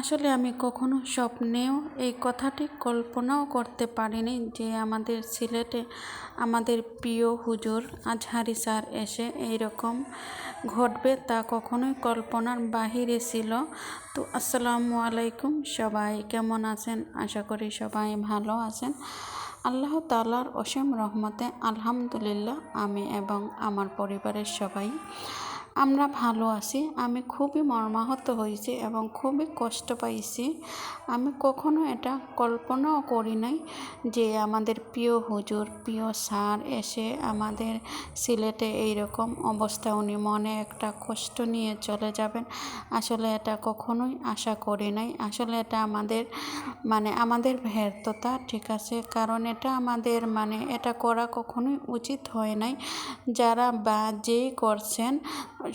আসলে আমি কখনো স্বপ্নেও এই কথাটি কল্পনাও করতে পারিনি যে আমাদের সিলেটে আমাদের প্রিয় হুজুর আজহারি স্যার এসে এইরকম ঘটবে তা কখনোই কল্পনার বাহিরে ছিল। তো আসসালামু আলাইকুম সবাই, কেমন আছেন? আশা করি সবাই ভালো আছেন। আল্লাহ তালার অসীম রহমতে আলহামদুলিল্লাহ আমি এবং আমার পরিবারের সবাই আমরা ভালো আছি, আমি খুবই মর্মাহত হয়েছি এবং খুবই কষ্ট পাইছি। আমি কখনো এটা কল্পনাও করি নাই যে আমাদের প্রিয় হুজুর, প্রিয় স্যার এসে আমাদের সিলেটে এইরকম অবস্থা, উনি মনে একটা কষ্ট নিয়ে চলে যাবেন। আসলে এটা কখনোই আশা করি নাই। আসলে এটা আমাদের মানে আমাদের ব্যর্থতা, ঠিক আছে? কারণ এটা আমাদের মানে এটা করা কখনোই উচিত হয় নাই। যারা বা যেই করছেন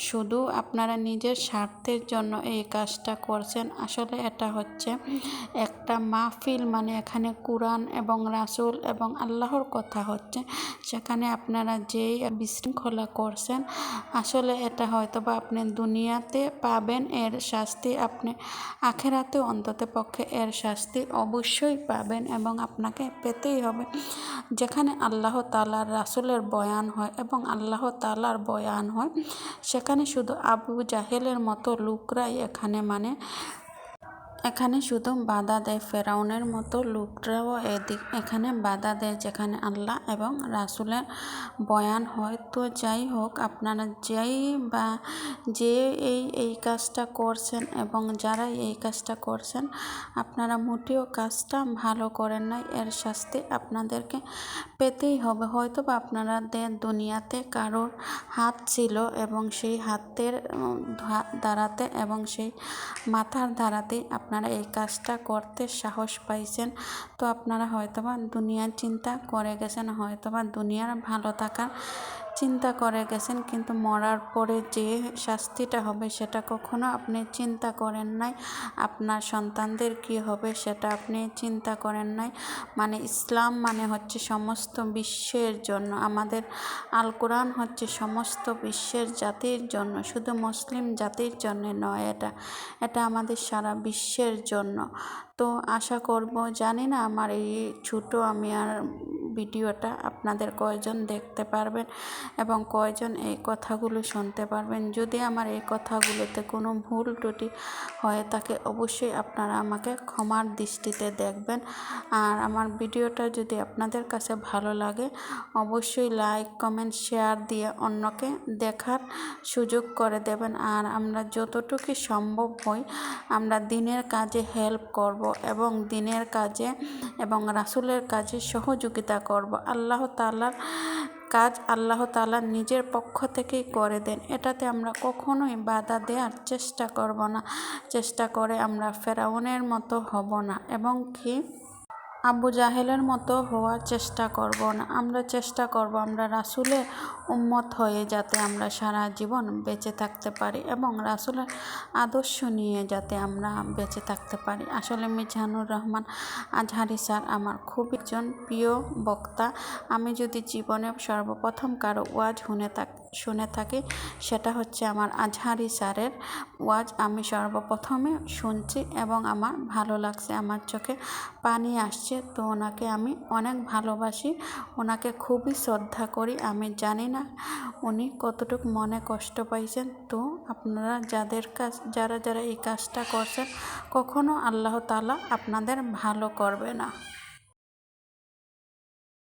শুধু আপনারা নিজের স্বার্থের জন্য এই কাজটা করছেন, আসলে এটা হচ্ছে একটা মাহফিল মানে এখানে কোরআন এবং রাসুল এবং আল্লাহর কথা হচ্ছে। সেখানে আপনারা যেই বিশৃঙ্খলা করছেন, আসলে এটা হয়তো বা আপনি দুনিয়াতে পাবেন, এর শাস্তি আপনি আখেরাতে অন্তত পক্ষে এর শাস্তি অবশ্যই পাবেন এবং আপনাকে পেতেই হবে। যেখানে আল্লাহ তালার রাসুলের বয়ান হয় এবং আল্লাহ তালার বয়ান হয় সেখানে শুধু আবু জাহেলের মতো লোকরাই এখানে মানে এখানে শুধু বাধা দেয় ফেরাউনের মতো লোকরাও এদিক, এখানে বাধা দেয় যেখানে আল্লাহ এবং রাসুলের বয়ান হয়। তো যাই হোক, আপনারা যেই বা যে এই এই কাজটা করছেন এবং যারা এই কাজটা করছেন, আপনারা মোটেও কাজটা ভালো করেন নাই। এর শাস্তি আপনাদেরকে পেতেই হবে। হয়তো বা আপনাদের দুনিয়াতে কারোর হাত ছিল এবং সেই হাতের দ্বারাতে এবং সেই মাথার দ্বারাতেই আপনারা এই কাজটা করতে সাহস পাইছেন, তো আপনারা হয়তোবা দুনিয়ার চিন্তা করে গেছেন, হয়তোবা দুনিয়ার ভালো থাকার চিন্তা করে গেছেন, কিন্তু মরার পরে যে শাস্তিটা হবে সেটা কখনো আপনি চিন্তা করেন নাই। আপনার সন্তানদের কি হবে সেটা আপনি চিন্তা করেন নাই। মানে ইসলাম মানে হচ্ছে সমস্ত বিশ্বের জন্য, আমাদের আল কোরআন হচ্ছে সমস্ত বিশ্বের জাতির জন্য, শুধু মুসলিম জাতির জন্য নয় এটা এটা আমাদের সারা বিশ্বের জন্য। তো আশা করব, জানি না আমার এই ছোটো আমি আর ভিডিওটা আপনাদের কয়জন দেখতে পারবেন এবং কয়জন এই কথাগুলো শুনতে পারবেন। যদি আমার এই কথাগুলোতে কোনো ভুল ত্রুটি হয়ে থাকে অবশ্যই আপনারা আমাকে ক্ষমার দৃষ্টিতে দেখবেন। আর আমার ভিডিওটা যদি আপনাদের কাছে ভালো লাগে, অবশ্যই লাইক, কমেন্ট, শেয়ার দিয়ে অন্যকে দেখার সুযোগ করে দেবেন। আর আমরা যতটুকু সম্ভব হই, আমরা দিনের কাজে হেল্প করব এবং দিনের কাজে এবং রাসুলের কাজে সহযোগিতা করব। আল্লাহ তালার কাজ আল্লাহ তালা নিজের পক্ষ থেকেই করে দেন। এটাতে আমরা কখনোই বাধা দেওয়ার চেষ্টা করব না। চেষ্টা করে আমরা ফেরাউনের মতো হব না। এবং কি? আবু জাহেলের মতো হওয়ার চেষ্টা করব না। আমরা চেষ্টা করব আমরা রাসুলের উম্মত হয়ে যাতে আমরা সারা জীবন বেঁচে থাকতে পারি এবং রাসুলের আদর্শ নিয়ে যাতে আমরা বেঁচে থাকতে পারি। আসলে মিজানুর রহমান আজহারি স্যার আমার খুব একজন প্রিয় বক্তা। আমি যদি জীবনে সর্বপ্রথম কারও ওয়াজ শুনে থাক শুনে থাকি, সেটা হচ্ছে আমার আজহারি স্যারের ওয়াজ। আমি সর্বপ্রথমে শুনছি এবং আমার ভালো লাগছে, আমার চোখে পানি আসছে। তো ওনাকে আমি অনেক ভালোবাসি, ওনাকে খুবই শ্রদ্ধা করি। আমি জানি না উনি কতটুকু মনে কষ্ট পাইছেন। তো আপনারা যাদের কাজ যারা যারা এই কাজটা করছেন, কখনো আল্লাহ তালা আপনাদের ভালো করবে না।